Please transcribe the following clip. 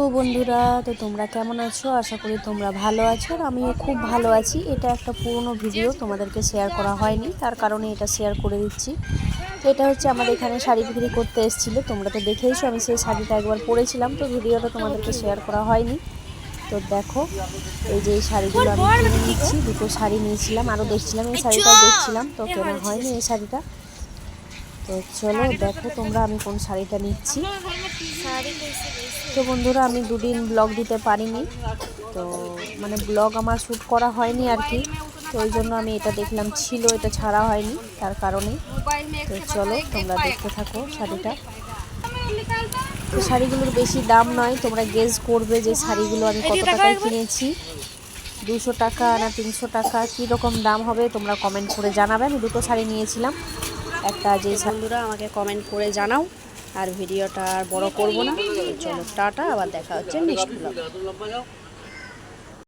তো বন্ধুরা, তো তোমরা কেমন আছো? আশা করি তোমরা ভালো আছো আর আমিও খুব ভালো আছি। এটা একটা পুরনো ভিডিও, তোমাদেরকে শেয়ার করা হয়নি। তার কারণে এটা শেয়ার করে দিচ্ছি। তো এটা হচ্ছে আমাদের এখানে শাড়ি বিক্রি করতে এসেছিল। তোমরা তো দেখেইছো, আমি সেই শাড়িটা একবার পরেছিলাম। তো ভিডিওটা তোমাদেরকে শেয়ার করা হয়নি। তো দেখো, এই যে এই শাড়িগুলো আমি কিনে নিচ্ছি দুটো শাড়ি নিয়েছিলাম, আরও দেখছিলাম। এই শাড়িটা দেখছিলাম। তো কেনা হয়নি এই শাড়িটা। তো চলো দেখো তোমরা আমি কোন শাড়িটা নিচ্ছি। তো বন্ধুরা, আমি দুদিন ব্লগ দিতে পারিনি। তো মানে ব্লগ আমার শ্যুট করা হয়নি আর কি। তো ওই জন্য আমি এটা দেখলাম ছিল, এটা ছাড়া হয়নি, তার কারণে। তো চলো তোমরা দেখতে থাকো শাড়িটা। তো শাড়িগুলোর বেশি দাম নয়, তোমরা গেজ করবে যে শাড়িগুলো আমি কত টাকায় কিনেছি। দুশো টাকা না তিনশো টাকা কী রকম দাম হবে তোমরা কমেন্ট করে জানাবে। আমি দুটো শাড়ি নিয়েছিলাম। একটা যে বন্ধুরা, আমাকে কমেন্ট করে জানাও। আর ভিডিওটা আর বড় করব না। চলো, টাটা, আবার দেখা হচ্ছে নেক্সট ব্লগ